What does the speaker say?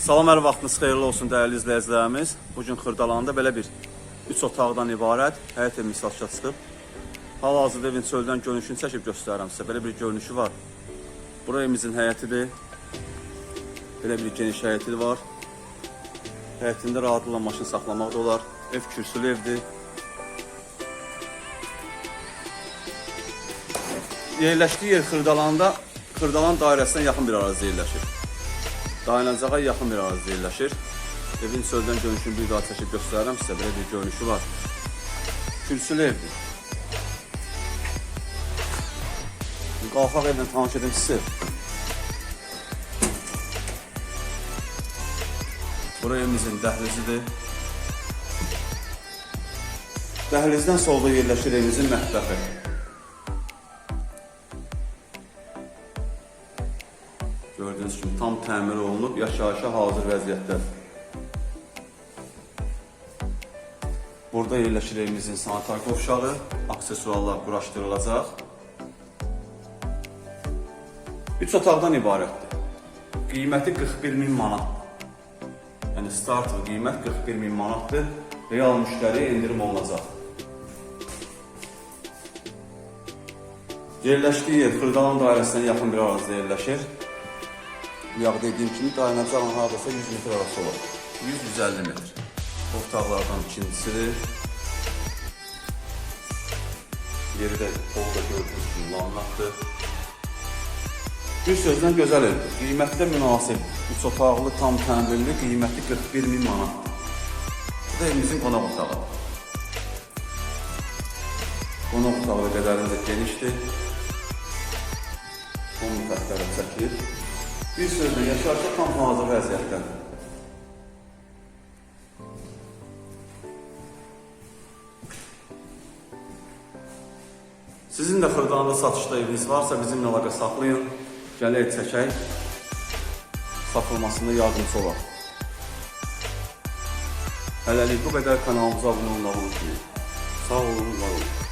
Salam, hər vaxtınız xeyirli olsun dəyərli izləyicilərimiz. Bu gün Xırdalanda belə bir 3 otaqdan ibarət həyət evi misafirə çıxıb. Hal-hazırda evin çöldən görünüşünü çəkib göstərirəm sizə. Belə bir görünüşü var. Bura evimizin həyətidir. Belə bir geniş həyəti var. Həyətində rahatlıqla maşın saxlamaq da olar. Ev kürsülü evdir. Yerləşdiyi yer Xırdalanda, Xırdalan dairəsinə yaxın bir ərazidə yerləşir. Dayanıcağa yaxın bir ərazidə yerləşir. Evin çöldən görünüşünü bir daha çəkib göstərirəm sizə. Belə bir görünüşü var. Kürsülü evdir. Qalxaq evlə tanış edim sizi. Bura evimizin dəhlizidir. Dəhlizdən solda yerləşir evimizin mətbəxi. Gördüyünüz kimi tam təmir olunub, yaşayışa hazır vəziyyətdədir. Burada yerləşir evimizin sanitar qovşağı, aksesuarlar quraşdırılacaq. 3 otaqdan ibarətdir. Qiyməti 41 min manatdır. Yəni starter qiymət 41 min manatdır. Real müştəriyə endirim olunacaq. Yerləşdiyi yer Xırdalan dairəsinə yaxın bir ərazidə yerləşir. Bayaq dediyim kimi dayanacaqla hardasa 100 metr arası olur. 100-150 metr. Otaqlardan ikincisidir. Yeri də orada gördüyünüz kimi laminatdır. Bir sözlə gözəl evdir. Qiyməti də münasib. 3 otaqlı, tam təmirli, qiyməti 41 min manatdır. Bu da evimizin qonaq otağı. Qonaq otağı qədərində genişdir. 10 mütəkkələ çəkilir. Bir sözlə yaşarsa tam hazır vəziyyətdədir. Sizin də Xırdalanda satışda eviniz varsa bizimlə əlaqə saxlayın. Gələk çəkək. Satılmasında yardımcı olaq. Hələlik bu qədər kanalımıza abunə olmağı unutmayın. Sağ olun, var olun.